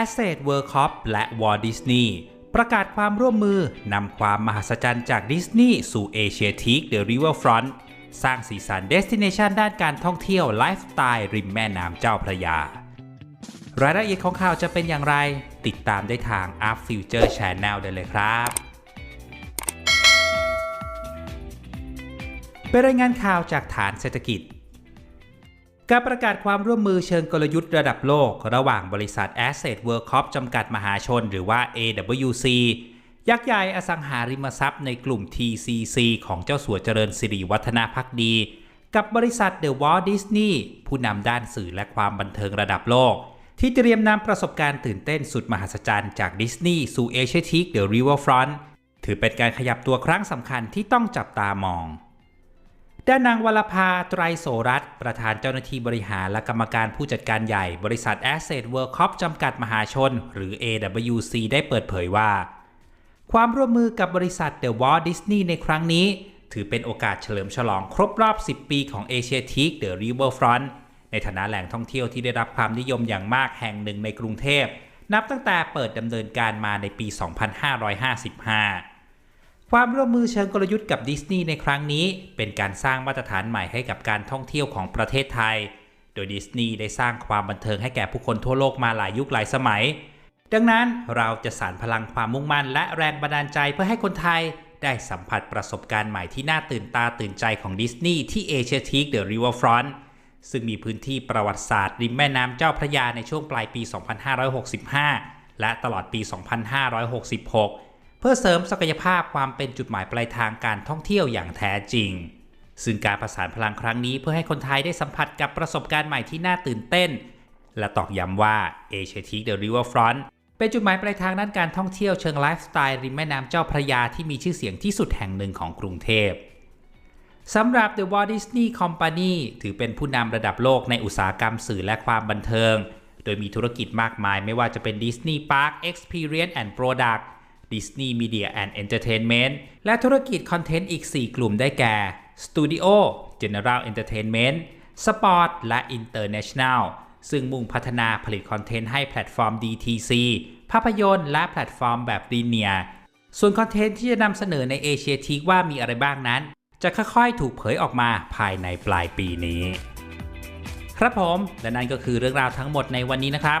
Asset World Cup และ Walt Disney ประกาศความร่วมมือนำความมหัศจรรย์จากดิสนีย์สู่เอเชียทีคเดอะริเวอร์ฟรอนต์สร้างสีสันเดสติเนชันด้านการท่องเที่ยวไลฟ์สไตล์ริมแม่น้ำเจ้าพระยา รายละเอียดของข่าวจะเป็นอย่างไร ติดตามได้ทาง Up Future Channel ได้เลยครับเป็นรายงานข่าวจากฐานเศรษฐกิจ การประกาศความร่วมมือเชิงกลยุทธ์ระดับโลก ระหว่างบริษัท Asset World Corp จำกัดมหาชน หรือว่า AWC ยักษ์ใหญ่อสังหาริมทรัพย์ในกลุ่ม TCC ของเจ้าสัวเจริญสิริวัฒนาพักดี กับบริษัท The Walt Disney ผู้นำด้านสื่อและความบันเทิงระดับโลก ที่เตรียมนำประสบการณ์ตื่นเต้นสุดมหัศจรรย์จากดิสนีย์สู่เอเชียทีคเดอะริเวอร์ฟรอนต์ถือเป็นการขยับตัวครั้งสำคัญที่ต้องจับตามอง ด้านนางวลภาไตรโสรัตประธานเจ้าหน้าที่บริหารและกรรมการผู้จัดการใหญ่บริษัท Asset World Corp จำกัดมหาชน หรือ AWC ได้เปิดเผยว่า ความร่วมมือกับบริษัท The Walt Disney ในครั้งนี้ ถือเป็นโอกาสเฉลิมฉลองครบรอบ 10 ปีของ Asia Teak The Riverfront ในฐานะแหล่งท่องเที่ยวที่ได้รับความนิยมอย่างมากแห่งหนึ่งในกรุงเทพ นับตั้งแต่เปิดดำเนินการมาในปี 2555 ความร่วมมือเชิงกลยุทธ์กับดิสนีย์ในครั้งนี้ เป็นการสร้างมาตรฐานใหม่ให้กับการท่องเที่ยวของประเทศไทย โดยดิสนีย์ได้สร้างความบันเทิงให้แก่ผู้คนทั่วโลกมาหลายยุคหลายสมัย ดังนั้นเราจะสานพลังความมุ่งมั่นและแรงบันดาลใจเพื่อให้คนไทย ได้สัมผัสประสบการณ์ใหม่ที่น่าตื่นตาตื่นใจของดิสนีย์ที่เอเชียทีคเดอะริเวอร์ฟรอนต์ซึ่งมีพื้นที่ประวัติศาสตร์ริมแม่น้ำเจ้าพระยาในช่วงปลายปี 2565 และตลอดปี 2566 พื่อเสริมศักยภาพความเป็นจุดหมายปลายทางการท่องเที่ยวอย่างแท้จริง ซึ่งการประสานพลังครั้งนี้เพื่อให้คนไทยได้สัมผัสกับประสบการณ์ใหม่ที่น่าตื่นเต้น และตอกย้ำว่า Asia Teak The Riverfront เป็นจุดหมายปลายทางด้านการท่องเที่ยวเชิงไลฟ์สไตล์ริมแม่น้ำเจ้าพระยาที่มีชื่อเสียงที่สุดแห่งหนึ่งของกรุงเทพสำหรับ The Walt Disney Company ถือเป็นผู้นำระดับโลกในอุตสาหกรรมสื่อและความบันเทิง โดยมีธุรกิจมากมายไม่ว่าจะเป็น Disney Park Experience and Product Disney Media and Entertainment และธุรกิจคอนเทนต์อีก 4 กลุ่มได้แก่ Studio General Entertainment Sport และ International ซึ่งมุ่งพัฒนาผลิตคอนเทนต์ให้แพลตฟอร์ม DTC ภาพยนตร์และแพลตฟอร์มแบบลีเนียส่วนคอนเทนต์ที่จะนำเสนอในเอเชียทีว่ามีอะไรบ้างนั้น จะค่อยๆ ถูกเผยออกมาภายในปลายปีนี้ ครับผม และนั่นก็คือเรื่องราวทั้งหมดในวันนี้นะครับ